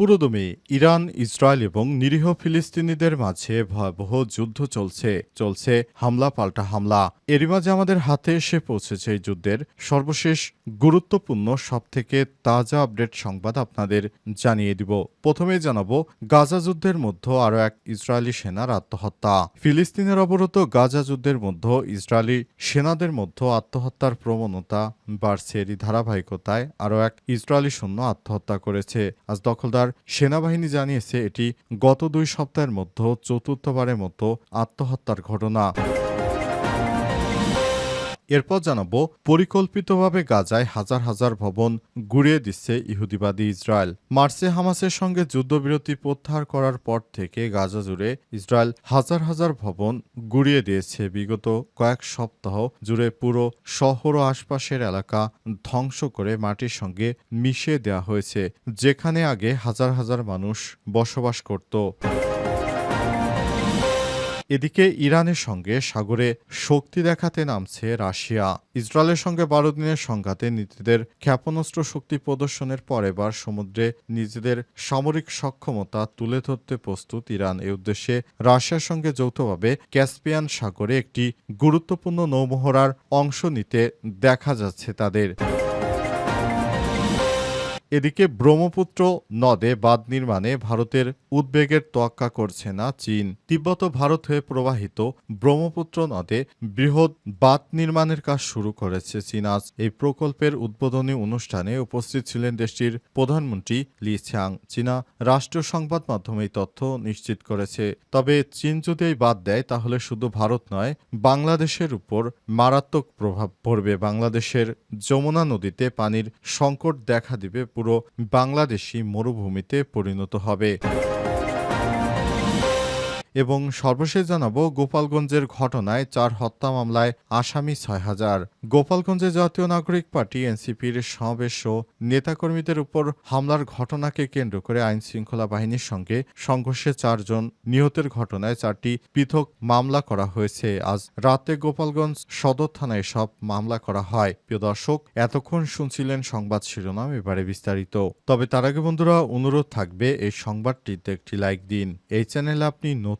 পুরোদমে Iran, Israel এবং নিরীহ ফিলিস্তিনিদের মাঝে ভয়াবহ যুদ্ধ চলছে চলছে হামলা পাল্টা হামলা। এরই মাঝে আমাদের হাতে এসে পৌঁছেছে এই যুদ্ধের সর্বশেষ গুরুত্বপূর্ণ, সবথেকে তাজা আপডেট সংবাদ আপনাদের জানিয়ে দিব। প্রথমে জানাব, গাজা যুদ্ধের মধ্যে আরও এক ইসরায়েলি সেনার আত্মহত্যা। ফিলিস্তিনের অবরত গাজা যুদ্ধের মধ্যে, ইসরায়েলি সেনাদের মধ্যে আত্মহত্যার প্রবণতা বাড়ছে। এরই ধারাবাহিকতায় আরও এক ইসরায়েলি সৈন্য আত্মহত্যা করেছে। আজ দখলদার সেনাবাহিনী জানিয়েছে এটি গত দুই সপ্তাহের মধ্যে চতুর্থবারের মতো আত্মহত্যার ঘটনা। এরপর জানাব, পরিকল্পিতভাবে গাজায় হাজার হাজার ভবন গুড়িয়ে দিচ্ছে ইহুদিবাদী ইসরায়েল। মার্চে হামাসের সঙ্গে যুদ্ধবিরতি প্রত্যাহার করার পর থেকে গাজা জুড়ে ইসরায়েল হাজার হাজার ভবন গুড়িয়ে দিয়েছে। বিগত কয়েক সপ্তাহ জুড়ে পুরো শহর ও আশপাশের এলাকা ধ্বংস করে মাটির সঙ্গে মিশিয়ে দেওয়া হয়েছে, যেখানে আগে হাজার হাজার মানুষ বসবাস করত। এদিকে ইরানের সঙ্গে সাগরে শক্তি দেখাতে নামছে রাশিয়া। ইসরায়েলের সঙ্গে বারো দিনের সংঘাতে নিজেদের ক্ষেপণাস্ত্র শক্তি প্রদর্শনের পর এবার সমুদ্রে নিজেদের সামরিক সক্ষমতা তুলে ধরতে প্রস্তুত ইরান। এ উদ্দেশ্যে রাশিয়ার সঙ্গে যৌথভাবে ক্যাসপিয়ান সাগরে একটি গুরুত্বপূর্ণ নৌমহড়ার অংশ নিতে দেখা যাচ্ছে তাদের। এদিকে ব্রহ্মপুত্র নদে বাঁধ নির্মাণে ভারতের উদ্বেগের তোয়াক্কা করছে না চীন। তিব্বত ভারত হয়ে প্রবাহিত ব্রহ্মপুত্র নদে বৃহৎ বাঁধ নির্মাণের কাজ শুরু করেছে চীন। আজ এই প্রকল্পের উদ্বোধনী অনুষ্ঠানে উপস্থিত ছিলেন দেশটির প্রধানমন্ত্রী লি ছিয়াং। চীনা রাষ্ট্রীয় সংবাদ মাধ্যমে এই তথ্য নিশ্চিত করেছে। তবে চীন যদি এই বাদ দেয়, তাহলে শুধু ভারত নয়, বাংলাদেশের উপর মারাত্মক প্রভাব পড়বে। বাংলাদেশের যমুনা নদীতে পানির সংকট দেখা দিবে পুরো বাংলাদেশি মরুভূমিতে পরিণত হবে। এবং সর্বশেষ জানাব গোপালগঞ্জের ঘটনায় চার হত্যা মামলায় আসামি ছয় হাজার। গোপালগঞ্জে জাতীয় নাগরিক পার্টি এনসিপির সমাবেশ ও নেতাকর্মীদের উপর হামলার ঘটনাকে কেন্দ্র করে আইন শৃঙ্খলা বাহিনীর সঙ্গে সংঘর্ষে চারজন নিহতের ঘটনায় চারটি পৃথক মামলা করা হয়েছে। আজ রাতে গোপালগঞ্জ সদর থানায় সব মামলা করা হয়। প্রিয় দর্শক, এতক্ষণ শুনছিলেন সংবাদ শিরোনাম, এবারে বিস্তারিত। তবে তার আগে বন্ধুরা, অনুরোধ থাকবে এই সংবাদটিতে একটি লাইক দিন। এই চ্যানেলে আপনি নতুন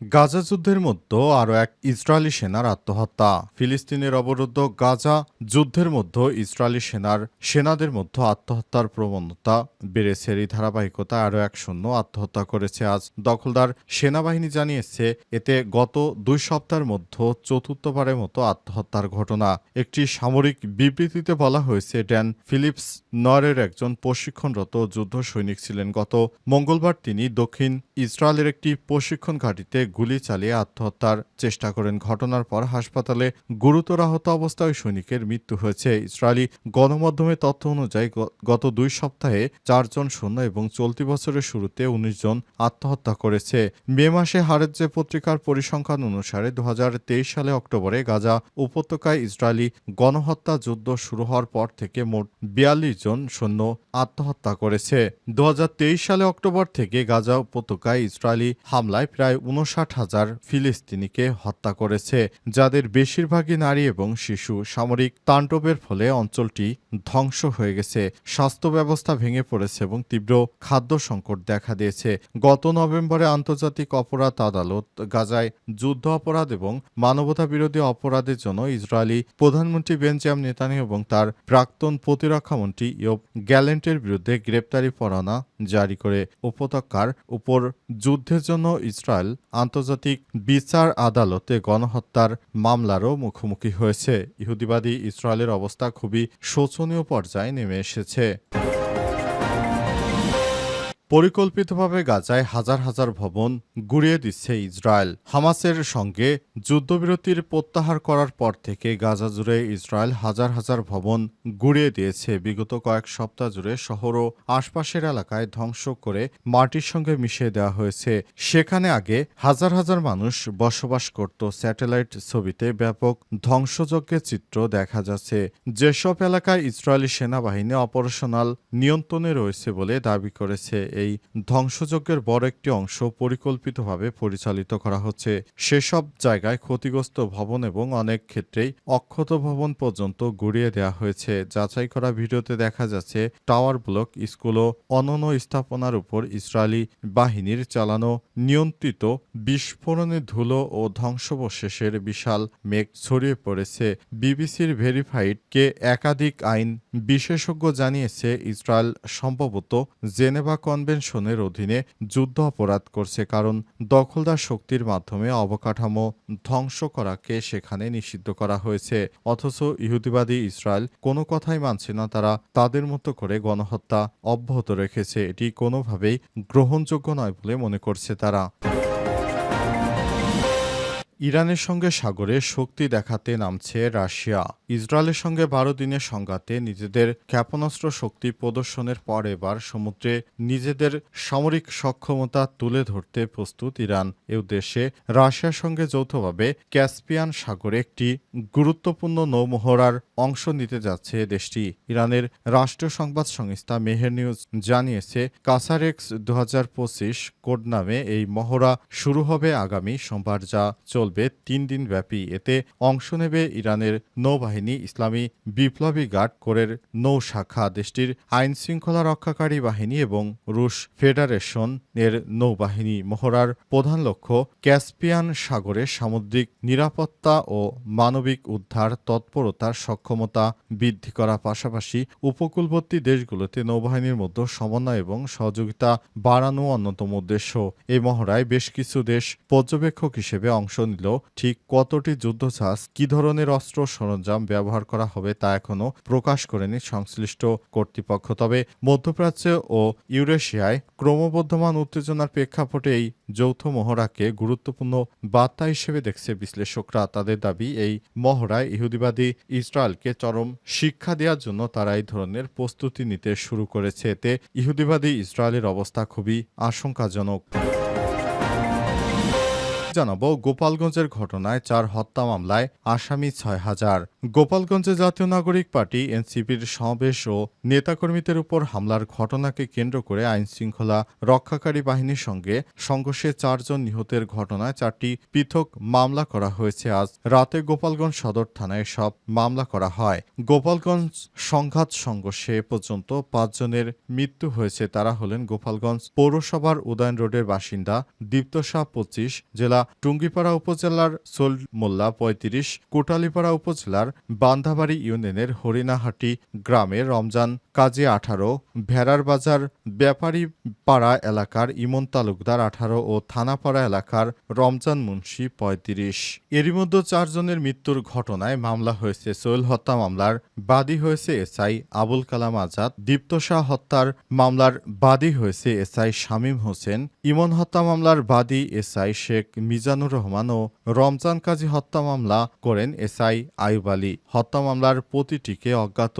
গাজা যুদ্ধের মধ্যে আরও এক ইসরায়েলি সেনার আত্মহত্যা। ফিলিস্তিনের অবরুদ্ধ গাজা যুদ্ধের মধ্যে ইসরায়েলি সেনার সেনাদের মধ্যে আত্মহত্যার প্রবণতা বেড়েছে। এই ধারাবাহিকতা আরও এক শূন্য আত্মহত্যা করেছে আজ দখলদার সেনাবাহিনী জানিয়েছে, এতে গত দুই সপ্তাহের মধ্যে চতুর্থবারের মতো আত্মহত্যার ঘটনা। একটি সামরিক বিবৃতিতে বলা হয়েছে, ড্যান ফিলিপস নরের একজন প্রশিক্ষণরত যুদ্ধ সৈনিক ছিলেন। গত মঙ্গলবার তিনি দক্ষিণ ইসরায়েলের একটি প্রশিক্ষণ ঘাঁটিতে গুলি চালিয়ে আত্মহত্যার চেষ্টা করেন। ঘটনার পর হাসপাতালে গুরুতর আহত অবস্থায় সৈনিকের মৃত্যু হয়েছে। ইসরায়েলি গণমাধ্যমের তথ্য অনুযায়ী গত দুই সপ্তাহে চারজন সৈন্য এবং চলতি বছরের শুরুতে উনিশ জন আত্মহত্যা করেছে। মে মাসে হারেজ্জে পত্রিকার পরিসংখ্যান অনুসারে দুহাজার তেইশ সালে অক্টোবরে গাজা উপত্যকায় ইসরায়েলি গণহত্যা যুদ্ধ শুরু হওয়ার পর থেকে মোট বিয়াল্লিশ জন সৈন্য আত্মহত্যা করেছে। দু হাজার তেইশ সালে অক্টোবর থেকে গাজা উপত্যকায় ইসরায়েলি হামলায় প্রায় উনষাট হাজার ফিলিস্তিনিকে হত্যা করেছে, যাদের বেশিরভাগই নারী এবং শিশু। সামরিক তাণ্ডবের ফলে অঞ্চলটি ধ্বংস হয়ে গেছে। স্বাস্থ্য ব্যবস্থা ভেঙে পড়েছে এবং তীব্র খাদ্য সংকট দেখা দিয়েছে। গত নভেম্বরে আন্তর্জাতিক অপরাধ আদালত গাজায় যুদ্ধ অপরাধ এবং মানবতা বিরোধী অপরাধের জন্য ইসরায়েলি প্রধানমন্ত্রী বেঞ্জাম নেতানি এবং তার প্রাক্তন প্রতিরক্ষা মন্ত্রী ইয়োব গ্যালেন্টের বিরুদ্ধে গ্রেপ্তারি পরানা জারি করে। উপত্যকার উপর যুদ্ধের জন্য ইসরায়েল আন্তর্জাতিক বিচার আদালতে গণহত্যার মামলারও মুখোমুখি হয়েছে। ইহুদিবাদী ইসরায়েলের অবস্থা খুবই শোচনীয় পর্যায়ে নেমে এসেছে। পরিকল্পিতভাবে গাজায় হাজার হাজার ভবন গুড়িয়ে দিচ্ছে ইসরায়েল। হামাসের সঙ্গে যুদ্ধবিরতির প্রত্যাহার করার পর থেকে গাজা জুড়ে ইসরায়েল হাজার হাজার ভবন গুড়িয়ে দিয়েছে। বিগত কয়েক সপ্তাহ জুড়ে শহর ও আশপাশের এলাকায় ধ্বংস করে মাটির সঙ্গে মিশিয়ে দেওয়া হয়েছে। সেখানে আগে হাজার হাজার মানুষ বসবাস করত। স্যাটেলাইট ছবিতে ব্যাপক ধ্বংসযজ্ঞের চিত্র দেখা যাচ্ছে। যেসব এলাকায় ইসরায়েলি সেনাবাহিনী অপারেশনাল নিয়ন্ত্রণে রয়েছে বলে দাবি করেছে এই ধ্বংসযজ্ঞের বড় একটি অংশ পরিকল্পিতভাবে পরিচালিত করা হচ্ছে। সেসব জায়গায় ক্ষতিগ্রস্ত ভবন এবং অনেক ক্ষেত্রেই অক্ষত ভবন পর্যন্ত গুড়িয়ে দেওয়া হয়েছে। যাচাই করা ভিডিওতে দেখা যাচ্ছে, টাওয়ার ব্লক স্কুল ও অনন্য স্থাপনার উপর ইসরায়েলি বাহিনীর চালানো নিয়ন্ত্রিত বিস্ফোরণে ধুলো ও ধ্বংসবশেষের বিশাল মেঘ ছড়িয়ে পড়েছে। বিবিসির ভেরিফাইড কে একাধিক আইন বিশেষজ্ঞ জানিয়েছে, ইসরায়েল সম্ভবত জেনেভা কনভেনশনের অধীনে যুদ্ধ অপরাধ করছে কারণ দখলদার শক্তির মাধ্যমে অবকাঠামো ধ্বংস করাকে সেখানে নিষিদ্ধ করা হয়েছে। অথচ ইহুদিবাদী ইসরায়েল কোনো কথাই মানছে না, তারা তাদের মতো করে গণহত্যা অব্যাহত রেখেছে। এটি কোনোভাবেই গ্রহণযোগ্য নয় বলে মনে করছে তারা। ইরানের সঙ্গে সাগরে শক্তি দেখাতে নামছে রাশিয়া। ইসরায়েলের সঙ্গে বারো দিনের সংঘাতে নিজেদের ক্ষেপণাস্ত্র শক্তি প্রদর্শনের পর এবার সমুদ্রে নিজেদের সামরিক সক্ষমতা তুলে ধরতে প্রস্তুত ইরান। এ উদ্দেশ্যে রাশিয়ার সঙ্গে যৌথভাবে ক্যাসপিয়ান সাগরে একটি গুরুত্বপূর্ণ নৌমহড়ার অংশ নিতে যাচ্ছে দেশটি। ইরানের রাষ্ট্রীয় সংবাদ সংস্থা মেহের নিউজ জানিয়েছে কাসারেক্স দুহাজার পঁচিশ কোড নামে এই মহড়া শুরু হবে আগামী সোমবার, যা চলবে তিন দিন ব্যাপী। এতে অংশ নেবে ইরানের নৌবাহিনী, ইসলামী বিপ্লবী গার্ড কোরের নৌ শাখা দেশটির আইন শৃঙ্খলা রক্ষাকারী বাহিনী এবং রুশ ফেডারেশন এর নৌবাহিনী। মহড়ার প্রধান লক্ষ্য ক্যাসপিয়ান সাগরে সামুদ্রিক নিরাপত্তা ও মানবিক উদ্ধার, তৎপরতার সক্ষমতা বৃদ্ধি করার পাশাপাশি উপকূলবর্তী দেশগুলোতে নৌবাহিনীর মধ্যে সমন্বয় এবং সহযোগিতা বাড়ানো অন্যতম উদ্দেশ্য। এই মহড়ায় বেশ কিছু দেশ পর্যবেক্ষক হিসেবে অংশ নিলেও ঠিক কতটি যুদ্ধজাহাজ, কি ধরনের অস্ত্র সরঞ্জাম ব্যবহার করা হবে তা এখনও প্রকাশ করেনি সংশ্লিষ্ট কর্তৃপক্ষ। তবে মধ্যপ্রাচ্য ও ইউরেশিয়ায় ক্রমবর্ধমান উত্তেজনার প্রেক্ষাপটে এই যৌথ মহড়াকে গুরুত্বপূর্ণ বার্তা হিসেবে দেখছে বিশ্লেষকরা। তাদের দাবি, এই মহড়ায় ইহুদিবাদী ইসরায়েলকে চরম শিক্ষা দেওয়ার জন্য তারা এই ধরনের প্রস্তুতি নিতে শুরু করেছে। এতে ইহুদিবাদী ইসরায়েলের অবস্থা খুবই আশঙ্কাজনক। জানাব গোপালগঞ্জের ঘটনায় চার হত্যা মামলায় আসামি ছয় হাজার। গোপালগঞ্জে জাতীয় নাগরিক পার্টি, এনসিপির সমাবেশ ও নেতাকর্মীদের উপর হামলার ঘটনাকে কেন্দ্র করে আইন শৃঙ্খলা রক্ষাকারী বাহিনীর সঙ্গে সংঘর্ষে চারজন নিহতের ঘটনায় চারটি পৃথক মামলা করা হয়েছে। আজ রাতে গোপালগঞ্জ সদর থানায় সব মামলা করা হয়। গোপালগঞ্জ সংঘাত সংঘর্ষে পর্যন্ত পাঁচজনের মৃত্যু হয়েছে। তারা হলেন গোপালগঞ্জ পৌরসভার উদয়ন রোডের বাসিন্দা দীপ্ত শাহ পঁচিশ, জেলা টুঙ্গিপাড়া উপজেলার সোল মোল্লা পঁয়ত্রিশ, কোটালীপাড়া উপজেলার বান্ধাবাড়ি ইউনিয়নের হরিণাহাটি গ্রামের রমজান কাজী আঠারো, ভেড়ার বাজার ব্যাপারী পাড়া এলাকার ইমন তালুকদার আঠারো ও থানাপাড়া এলাকার রমজান মুন্সি, পঁয়ত্রিশ। এরই মধ্যে চারজনের মৃত্যুর ঘটনায় মামলা হয়েছে। সোহেল হত্যা মামলার বাদী হয়েছে এসআই আবুল কালাম আজাদ। দীপ্ত শাহ হত্যার মামলার বাদী হয়েছে এসআই শামীম হোসেন। ইমন হত্যা মামলার বাদী এসআই শেখ মিজানুর রহমান ও রমজান কাজী হত্যা মামলা করেন এসআই আইব আলী। হত্যা মামলার প্রতিটিকে অজ্ঞাত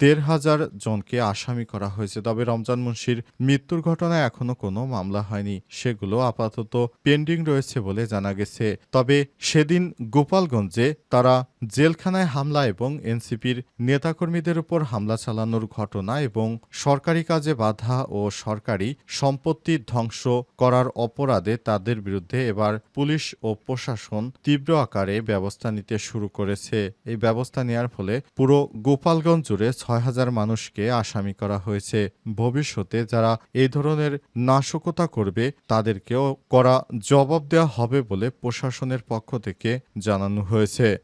দেড় হাজার জনকে আসামি করা হয়েছে। তবে রমজান মুন্সির মৃত্যুর ঘটনায় এখনও কোনো মামলা হয়নি। সেগুলো আপাতত পেন্ডিং রয়েছে বলে জানা গেছে। তবে সেদিন গোপালগঞ্জে তারা জেলখানায় হামলা এবং এনসিপির নেতাকর্মীদের উপর হামলা চালানোর ঘটনা এবং সরকারি কাজে বাধা ও সরকারি সম্পত্তি ধ্বংস করার অপরাধে তাদের বিরুদ্ধে এবার পুলিশ ও প্রশাসন তীব্র আকারে ব্যবস্থা নিতে শুরু করেছে। এই ব্যবস্থা নেওয়ার ফলে পুরো গোপালগঞ্জ জুড়ে ছয় হাজার মানুষকে আসামি করা হয়েছে। ভবিষ্যতে যারা এই ধরনের নাশকতা করবে, তাদেরকেও করা জবাব দেওয়া হবে বলে প্রশাসনের পক্ষ থেকে জানানো হয়েছে।